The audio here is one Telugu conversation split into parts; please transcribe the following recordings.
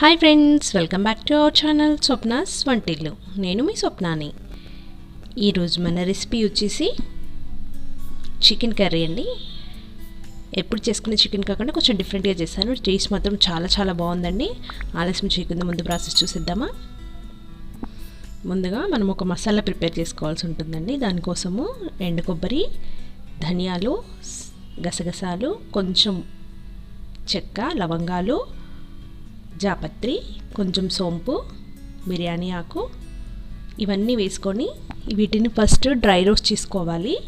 Hi friends welcome back to our channel Swapna's వంటిల్లు నేను మీ స్వప్నాని ఈరోజు మన రెసిపీ వచ్చేసి చికెన్ కర్రీ అండి. ఎప్పుడు చేసుకునే చికెన్ కాకుండా కొంచెం డిఫరెంట్గా చేశాను. టేస్ట్ మాత్రం చాలా చాలా బాగుందండి. ఆలస్యం చేయకుండా ముందు ప్రాసెస్ చూసిద్దామా? ముందుగా మనం ఒక మసాలా ప్రిపేర్ చేసుకోవాల్సి ఉంటుందండి. దానికోసము ఎండు కొబ్బరి ధనియాలు గసగసాలు కొంచెం చెక్క లవంగాలు జాపత్రి కొంచెం సోంపు బిర్యానీ ఆకు ఇవన్నీ వేసుకొని వీటిని ఫస్ట్ డ్రై రోస్ట్ చేసుకోవాలి.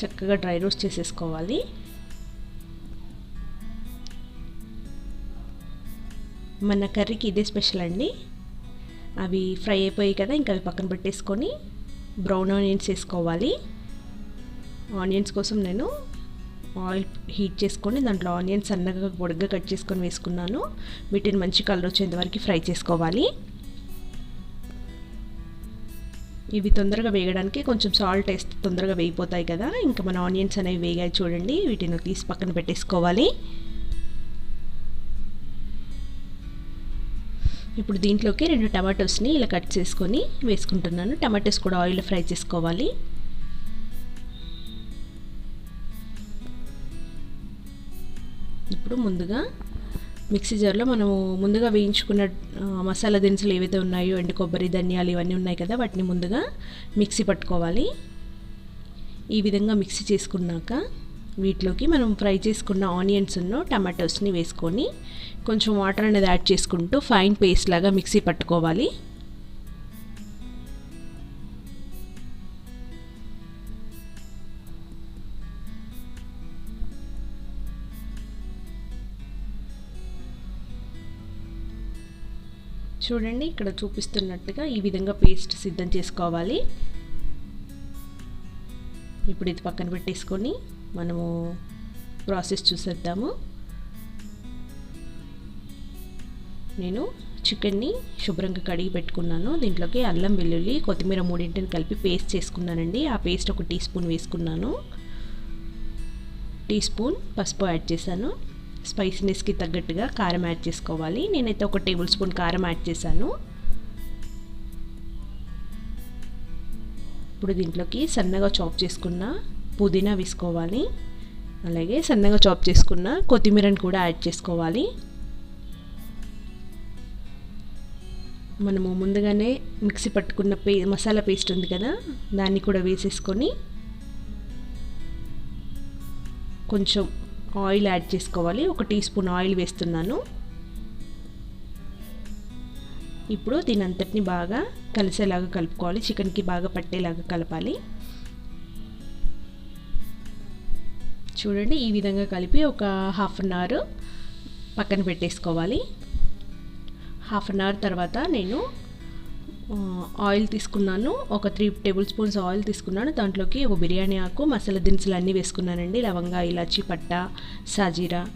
చక్కగా డ్రై రోస్ట్ చేసేసుకోవాలి. మన కర్రీకి ఇదే స్పెషల్ అండి. అవి ఫ్రై అయిపోయాయి కదా ఇంకా అవి పక్కన పెట్టేసుకొని బ్రౌన్ ఆనియన్స్ వేసుకోవాలి. ఆనియన్స్ కోసం నేను ఆయిల్ హీట్ చేసుకొని దాంట్లో ఆనియన్స్ సన్నగా పొడిగా కట్ చేసుకొని వేసుకున్నాను. వీటిని మంచి కలర్ వచ్చేంత వరకు ఫ్రై చేసుకోవాలి. ఇవి తొందరగా వేయడానికి కొంచెం సాల్ట్ వేస్తే తొందరగా వేగిపోతాయి కదా. ఇంకా మన ఆనియన్స్ అనేవి వేగాయి చూడండి. వీటిని తీసి పక్కన పెట్టేసుకోవాలి. ఇప్పుడు దీంట్లోకి రెండు టమాటోస్ని ఇలా కట్ చేసుకొని వేసుకుంటున్నాను. టమాటోస్ కూడా ఆయిల్ ఫ్రై చేసుకోవాలి. ఇప్పుడు ముందుగా మిక్సీ జార్లో మనము ముందుగా వేయించుకున్న మసాలా దినుసులు ఏవైతే ఉన్నాయో ఎండు కొబ్బరి ధనియాలు ఇవన్నీ ఉన్నాయి కదా వాటిని ముందుగా మిక్సీ పట్టుకోవాలి. ఈ విధంగా మిక్సీ చేసుకున్నాక వీటిలోకి మనం ఫ్రై చేసుకున్న ఆనియన్స్ను టమాటోస్ని వేసుకొని కొంచెం వాటర్ అనేది యాడ్ చేసుకుంటూ ఫైన్ పేస్ట్ లాగా మిక్సీ పట్టుకోవాలి. చూడండి ఇక్కడ చూపిస్తున్నట్టుగా ఈ విధంగా పేస్ట్ సిద్ధం చేసుకోవాలి. ఇప్పుడు ఇది పక్కన పెట్టేసుకొని మనము ప్రాసెస్ చూసేద్దాము. నేను చికెన్ని శుభ్రంగా కడిగి పెట్టుకున్నాను. దీంట్లోకి అల్లం వెల్లుల్లి కొత్తిమీర మూడింటిని కలిపి పేస్ట్ చేసుకున్నానండి. ఆ పేస్ట్ ఒక టీ స్పూన్ వేసుకున్నాను. టీ స్పూన్ పసుపు యాడ్ చేశాను. స్పైసీనెస్కి తగ్గట్టుగా కారం యాడ్ చేసుకోవాలి. నేనైతే ఒక టేబుల్ స్పూన్ కారం యాడ్ చేశాను. ఇప్పుడు దీంట్లోకి సన్నగా చాప్ చేసుకున్న పుదీనా వేసుకోవాలి. అలాగే సన్నగా చాప్ చేసుకున్న కొత్తిమీరని కూడా యాడ్ చేసుకోవాలి. మనము ముందుగానే మిక్సీ పట్టుకున్న పే మసాలా పేస్ట్ ఉంది కదా దాన్ని కూడా వేసేసుకొని కొంచెం ఆయిల్ యాడ్ చేసుకోవాలి. ఒక టీ స్పూన్ ఆయిల్ వేస్తున్నాను. ఇప్పుడు దీని అంతటిని బాగా కలిసేలాగా కలుపుకోవాలి. చికెన్కి బాగా పట్టేలాగా కలపాలి. చూడండి ఈ విధంగా కలిపి ఒక హాఫ్ అన్ అవర్ పక్కన పెట్టేసుకోవాలి. హాఫ్ అన్ అవర్ తర్వాత నేను ఆయిల్ తీసుకున్నాను. ఒక త్రీ టేబుల్ స్పూన్స్ ఆయిల్ తీసుకున్నాను. దాంట్లోకి ఒక బిర్యానీ ఆకు మసాలా దినుసులు అన్నీ వేసుకున్నానండి. లవంగా ఇలాచి పట్ట సాజీరా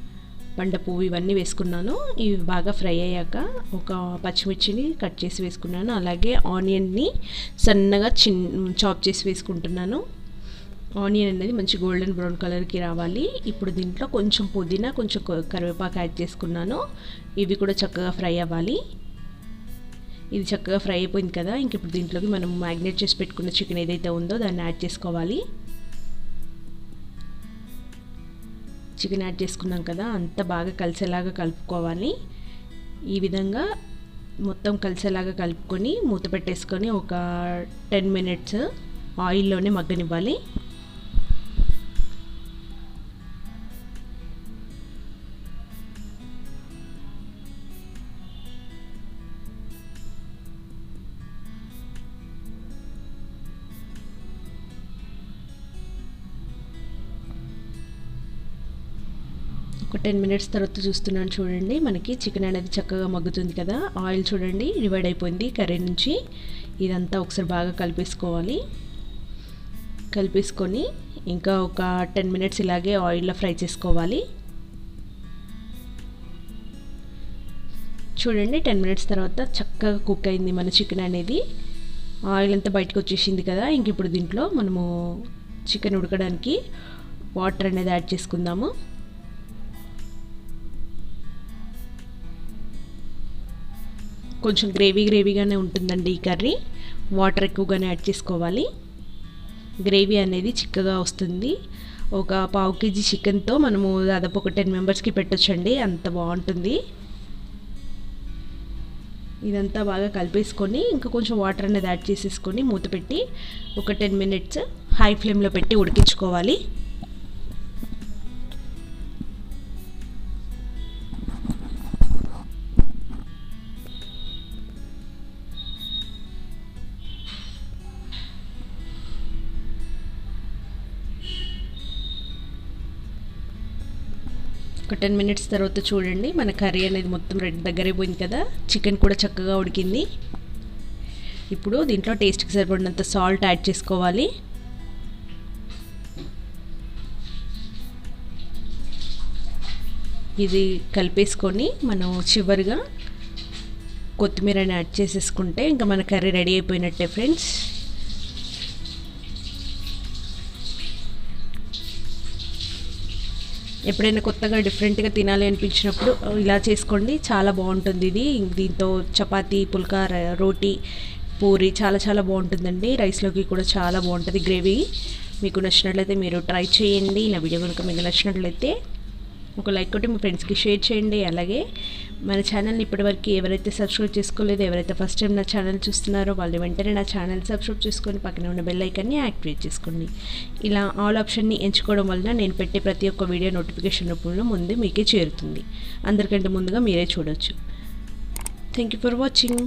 బండ పువ్వు ఇవన్నీ వేసుకున్నాను. ఇవి బాగా ఫ్రై అయ్యాక ఒక పచ్చిమిర్చిని కట్ చేసి వేసుకున్నాను. అలాగే ఆనియన్ని సన్నగా చిన్ చాప్ చేసి వేసుకుంటున్నాను. ఆనియన్ అనేది మంచి గోల్డెన్ బ్రౌన్ కలర్కి రావాలి. ఇప్పుడు దీంట్లో కొంచెం పుదీనా కొంచెం కరివేపాకు యాడ్ చేసుకున్నాను. ఇవి కూడా చక్కగా ఫ్రై అవ్వాలి. ఇది చక్కగా ఫ్రై అయిపోయింది కదా. ఇంక ఇప్పుడు దీంట్లోకి మనం మ్యాగ్నేట్ చేసి పెట్టుకున్న చికెన్ ఏదైతే ఉందో దాన్ని యాడ్ చేసుకోవాలి. చికెన్ యాడ్ చేసుకున్నాం కదా అంత బాగా కలిసేలాగా కలుపుకోవాలి. ఈ విధంగా మొత్తం కలిసేలాగా కలుపుకొని మూత పెట్టేసుకొని ఒక టెన్ మినిట్స్ ఆయిల్లోనే మగ్గనివ్వాలి. ఒక టెన్ మినిట్స్ తర్వాత చూస్తున్నాను చూడండి. మనకి చికెన్ అనేది చక్కగా మగ్గుతుంది కదా. ఆయిల్ చూడండి డివైడ్ అయిపోయింది కర్రీ నుంచి. ఇదంతా ఒకసారి బాగా కలిపేసుకోవాలి. కలిపేసుకొని ఇంకా ఒక టెన్ మినిట్స్ ఇలాగే ఆయిల్లో ఫ్రై చేసుకోవాలి. చూడండి టెన్ మినిట్స్ తర్వాత చక్కగా కుక్ అయింది మన చికెన్ అనేది. ఆయిల్ అంతా బయటకు వచ్చేసింది కదా. ఇంక ఇప్పుడు దీంట్లో మనము చికెన్ ఉడకడానికి వాటర్ అనేది యాడ్ చేసుకుందాము. కొంచెం గ్రేవీ గ్రేవీగానే ఉంటుందండి ఈ కర్రీ. వాటర్ ఎక్కువగానే యాడ్ చేసుకోవాలి. గ్రేవీ అనేది చిక్కగా వస్తుంది. ఒక పావు కేజీ చికెన్తో మనము దాదాపు ఒక టెన్ మెంబర్స్కి పెట్టొచ్చండి. అంత బాగుంటుంది. ఇదంతా బాగా కలిపేసుకొని ఇంకా కొంచెం వాటర్ అనేది యాడ్ చేసేసుకొని మూత పెట్టి ఒక టెన్ మినిట్స్ హై ఫ్లేమ్లో పెట్టి ఉడికించుకోవాలి. ఒక టెన్ మినిట్స్ తర్వాత చూడండి. మన కర్రీ అనేది మొత్తం రెడ్ దగ్గరైపోయింది కదా. చికెన్ కూడా చక్కగా ఉడికింది. ఇప్పుడు దీంట్లో టేస్ట్కి సరిపడినంత సాల్ట్ యాడ్ చేసుకోవాలి. ఇది కలిపేసుకొని మనం చివరిగా కొత్తిమీరని యాడ్ చేసేసుకుంటే ఇంకా మన కర్రీ రెడీ అయిపోయినట్టే ఫ్రెండ్స్ ఎప్పుడైనా కొత్తగా డిఫరెంట్గా తినాలి అనిపించినప్పుడు ఇలా చేసుకోండి చాలా బాగుంటుంది ఇది. దీంతో చపాతీ పుల్కా రోటీ పూరి చాలా చాలా బాగుంటుందండి. రైస్లోకి కూడా చాలా బాగుంటుంది గ్రేవీ. మీకు నచ్చినట్లయితే మీరు ట్రై చేయండి. నా వీడియో కనుక మీకు నచ్చినట్లయితే ఒక లైక్ కొట్టి మీ ఫ్రెండ్స్కి షేర్ చేయండి. అలాగే మన ఛానల్ని ఇప్పటివరకు ఎవరైతే సబ్స్క్రైబ్ చేసుకోలేదో ఎవరైతే ఫస్ట్ టైం నా ఛానల్ చూస్తున్నారో వాళ్ళు వెంటనే నా ఛానల్ సబ్స్క్రైబ్ చేసుకొని పక్కన ఉన్న బెల్ ఐకాన్ని యాక్టివేట్ చేసుకోండి. ఇలా ఆల్ ఆప్షన్ని ఎంచుకోవడం వలన నేను పెట్టే ప్రతి ఒక్క వీడియో నోటిఫికేషన్ రూపంలో ముందు మీకే చేరుతుంది. అందరికంటే ముందుగా మీరే చూడొచ్చు. Thank you for watching